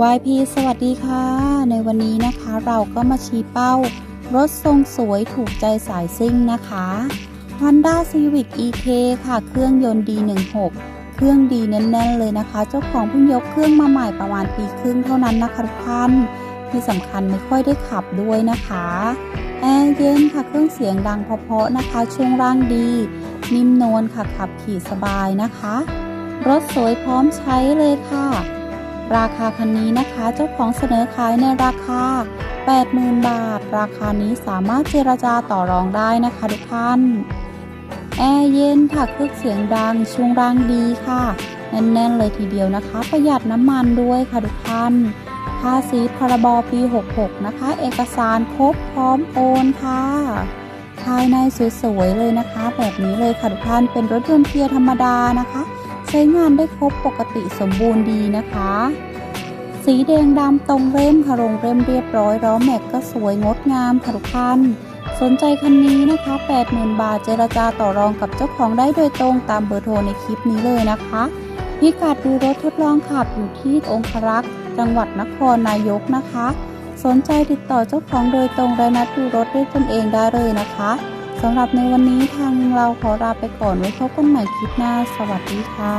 YP สวัสดีค่ะ ในวันนี้นะคะเราก็มาชี้เป้า รถทรงสวยถูกใจสายซิ่งนะคะ Honda Civic EK ค่ะ เครื่องยนต์ D16 เครื่องดีแน่นๆเลยนะคะ เจ้าของเพิ่งยกเครื่องมาใหม่ประมาณปีครึ่งเท่านั้นนะคะทุกท่านที่สำคัญไม่ค่อยได้ขับด้วยนะคะแอร์เย็นค่ะเครื่องเสียงดังเพาะๆนะคะ ช่วงล่างดี นิ่มนวลค่ะขับขี่สบายนะคะ รถสวยพร้อมใช้เลยค่ะ ราคาคันนี้นะคะ เจ้าของเสนอขายในราคา 80,000 บาท ราคานี้สามารถเจรจาต่อรองได้นะคะทุกท่าน แอร์เย็นค่ะเครื่องเสียงดังช่วงล่างดีค่ะ แน่นๆเลยทีเดียวนะคะ ประหยัดน้ำมันด้วยค่ะทุกท่านภาษีพรบปี 66 นะคะ เอกสารครบพร้อมโอนค่ะภายในสวยๆเลยนะคะ แบบนี้เลยค่ะทุกท่านเป็นรถยนต์เกียร์ธรรมดานะคะ ใช้งานได้ครบปกติสมบูรณ์ดีนะคะ สีแดงดำตรงเร่มค่ะลงเร่มเรียบร้อยล้อแม็กก็สวยงดงามค่ะทุกท่านสนใจคันนี้นะคะ 80,000 บาท เจรจาต่อรองกับเจ้าของได้โดยตรงตามเบอร์โทรในคลิปนี้เลยนะคะพิกัดดูรถทดลองขับอยู่ที่องครักษ์จังหวัดนครนายกนะคะ สนใจติดต่อเจ้าของโดยตรงและนัดดูรถด้วยตนเองได้เลยนะคะ สำหรับในวันนี้ทางเราขอลาไปก่อนไว้พบกันใหม่คลิปหน้า สวัสดีค่ะ